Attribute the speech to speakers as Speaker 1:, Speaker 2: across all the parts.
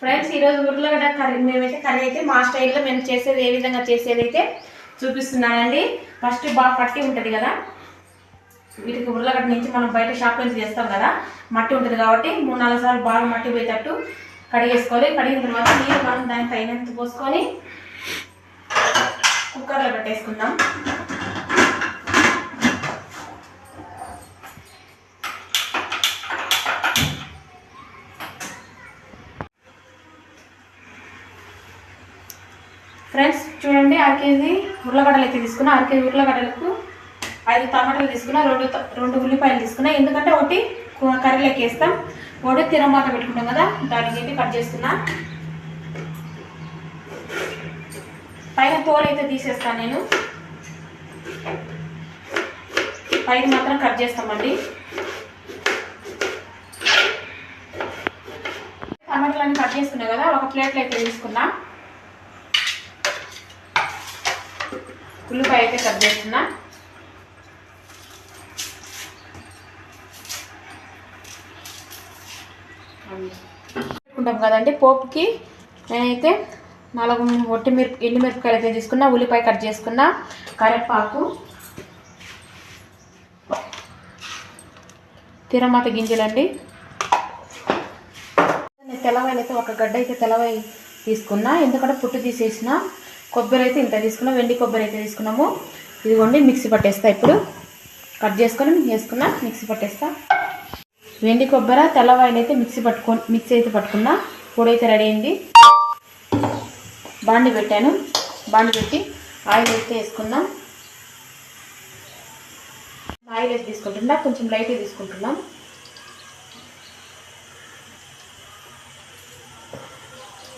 Speaker 1: Friends ఈరోజు ఉర్లగడ్డ curry మేమైతే కర్రీ అయితే మా స్టైల్లో మేము చేసేది ఏ విధంగా చేసేది అయితే చూపిస్తున్నానండి. ఫస్ట్ బాగా పట్టి ఉంటుంది కదా. వీటికి ఉర్లగడ్డ నుంచి మనం బయట షాప్ నుంచి చేస్తాం కదా మట్టి ఉంటుంది కాబట్టి మూడు నాలుగు సార్లు బాగా మట్టి పోయేటట్టు కడిగేసుకోవాలి కడిగిన తర్వాత నీళ్ళు మనం దానికి తగినంత పోసుకొని కుక్కర్లో పెట్టేసుకుందాం. ఫ్రెండ్స్ చూడండి అర కేజీ ఉర్లగడ్డలు అయితే తీసుకున్నా. అర కేజీ ఉర్లగడ్డలకు ఐదు టమాటాలు తీసుకున్నా రెండు రెండు ఉల్లిపాయలు తీసుకున్నా. ఎందుకంటే ఒకటి కర్రీలోకి వేస్తాం. ఒకటి తిరమాత పెట్టుకుంటాం కదా దానికి అయితే కట్ చేస్తున్నా. పైన తోలు అయితే తీసేస్తాను నేను. పైన మాత్రం కట్ చేస్తామండి. టమాటాలన్నీ కట్ చేసుకున్నా కదా ఒక ప్లేట్లో అయితే తీసుకున్నా. ఉల్లిపాయ అయితే కట్ చేస్తున్నా. పెట్టుకుంటాం కదండి పోపుకి. నేనైతే నాలుగు ఒట్టి మిరప ఎండు మిరపకాయలు అయితే తీసుకున్నా ఉల్లిపాయ కట్ చేసుకున్నా కరివేపాకు తిరమాత గింజలండి. నేను తెల్లవాయలు అయితే ఒక గడ్డ అయితే తెల్లవాయ తీసుకున్నా ఎందుకంటే పుట్టు తీసేసిన. కొబ్బరి అయితే ఇంత తీసుకున్నాం వెండి కొబ్బరి అయితే తీసుకున్నాము. ఇదిగోండి మిక్సీ పట్టేస్తా ఇప్పుడు. కట్ చేసుకొని వేసుకున్నా మిక్సీ పట్టేస్తా. వెండి కొబ్బరి తెల్లవాయలు అయితే మిక్సీ పట్టుకో మిక్సీ అయితే పట్టుకున్నా. పొడి అయితే రెడీ అయింది. బాండి పెట్టాను. బాండి పెట్టి ఆయిల్ అయితే వేసుకున్నాం ఆయిల్ అయితే తీసుకుంటున్నా కొంచెం లైట్గా తీసుకుంటున్నాం.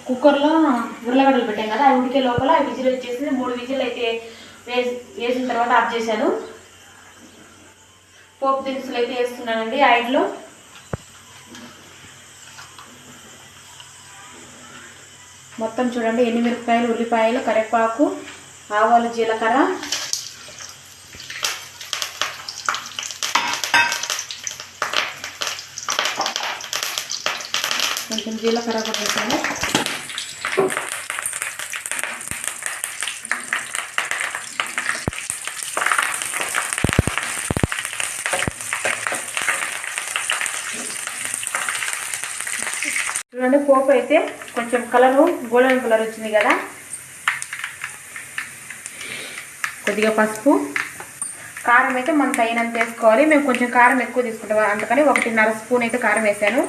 Speaker 1: కుక్కర్లో ఉర్లగడ్డలు పెట్టాం కదా అవి ఉడికే లోపల విజిల్ వచ్చేసి మూడు విజిల్ అయితే వేసి వేసిన తర్వాత ఆఫ్ చేశాను. పోపు దినుసులు అయితే వేస్తున్నానండి ఆయిల్లో. మొత్తం చూడండి ఎండుమిరపకాయలు ఉల్లిపాయలు కరివేపాకు ఆవాలు జీలకర్ర. కొంచెం జీలకర్ర కూడా చూడండి పోపు అయితే కొంచెం కలరు గోల్డెన్ కలర్ వచ్చింది కదా. కొద్దిగా పసుపు. కారం అయితే మనం తగినంత వేసుకోవాలి. మేము కొంచెం కారం ఎక్కువ తీసుకుంటాం. అందుకని ఒకటిన్నర స్పూన్ అయితే కారం వేసాను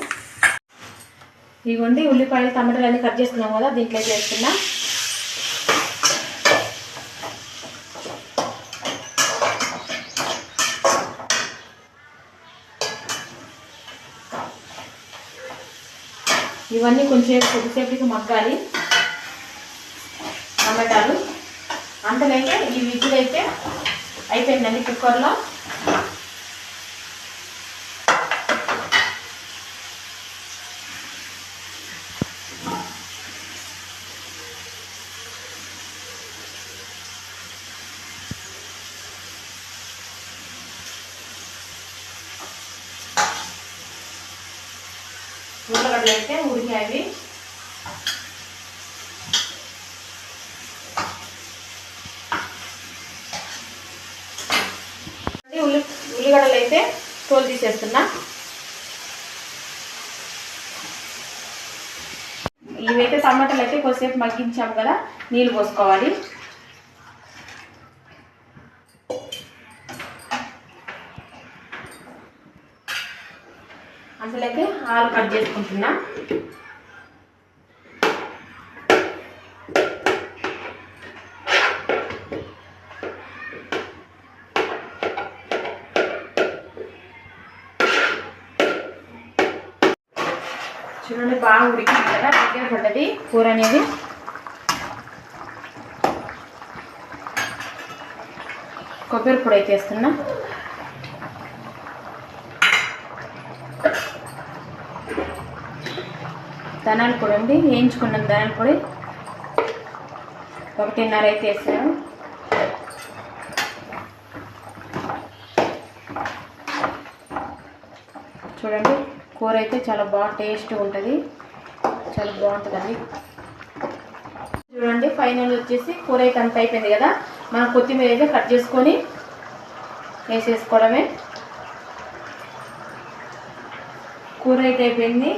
Speaker 1: ఇవ్వండి ఉల్లిపాయలు టమాటాలు అన్నీ కట్ చేసుకున్నాం కదా దీంట్లో చేసుకున్నా ఇవన్నీ కొంచెం కొద్దిసేపటికి మగ్గాలి. టమాటాలు. అంతలైతే ఈ విజిల్ అయితే అయిపోయిందండి కుక్కర్లో. ఉల్లగడ్డలు అయితే ఉడికాయి ఉల్లి ఉల్లిగడ్డలు అయితే తోలు తీసేస్తున్నా. ఇవైతే టమాటాలు అయితే కొద్దిసేపు మగ్గించాము కదా నీళ్ళు పోసుకోవాలి. అందులోకి ఆలు కట్ చేసుకుంటున్నా. చూడండి బాగా ఉడికింది కదా దగ్గర పడ్డది కూర అనేది. కొబ్బరి పొడి అయితే వేస్తున్నా. ధనాలు కూడా ఉంది వేయించుకున్నాం ధనాల పొడి. ఒకటిన్నర అయితే వేసాను. చూడండి కూర అయితే చాలా బాగా టేస్ట్ ఉంటుంది. చాలా బాగుంటుందండి. చూడండి ఫైనల్ వచ్చేసి కూర అయితే అంత అయిపోయింది కదా. మనం కొత్తిమీర అయితే కట్ చేసుకొని వేసేసుకోవడమే. కూర అయితే అయిపోయింది.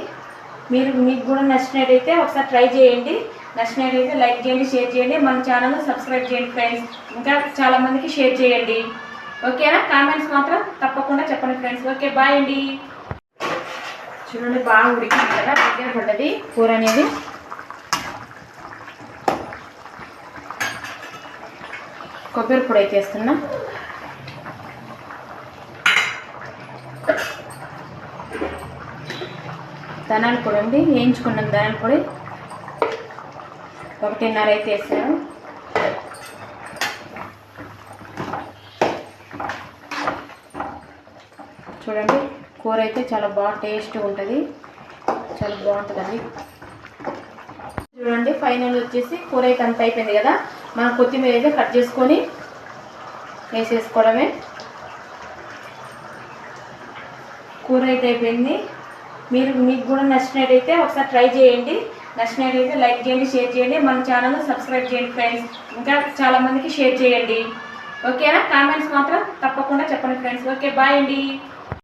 Speaker 1: మీరు మీకు కూడా నచ్చినట్టయితే ఒకసారి ట్రై చేయండి. నచ్చినట్టయితే లైక్ చేయండి షేర్ చేయండి. మన ఛానల్ సబ్స్క్రైబ్ చేయండి ఫ్రెండ్స్. ఇంకా చాలామందికి షేర్ చేయండి. ఓకేనా? కామెంట్స్ మాత్రం తప్పకుండా చెప్పండి ఫ్రెండ్స్. ఓకే బాయ్ అండి. చూడండి బాగా ఉడికింది కదా. దగ్గర పడ్డది. కూర అనేది. కొబ్బరి పొడి అయితే వేస్తున్నా. ధనాల పొడి అండి వేయించుకున్నాం ధనాల పొడి. ఒకటిన్నర అయితే వేసాను చూడండి కూర అయితే చాలా బాగా టేస్ట్ ఉంటుంది. చాలా బాగుంటుందండి. చూడండి ఫైనల్ వచ్చేసి కూర అయితే అంత అయిపోయింది కదా. మనం కొత్తిమీర అయితే కట్ చేసుకొని వేసేసుకోవడమే. కూర అయితే అయిపోయింది. మీరు మీకు కూడా నచ్చినట్టయితే ఒకసారి ట్రై చేయండి. నచ్చినట్టయితే లైక్ చేయండి షేర్ చేయండి. మన ఛానల్ సబ్స్క్రైబ్ చేయండి ఫ్రెండ్స్. ఇంకా చాలామందికి షేర్ చేయండి. ఓకేనా? కామెంట్స్ మాత్రం తప్పకుండా చెప్పండి ఫ్రెండ్స్. ఓకే బాయ్ అండి.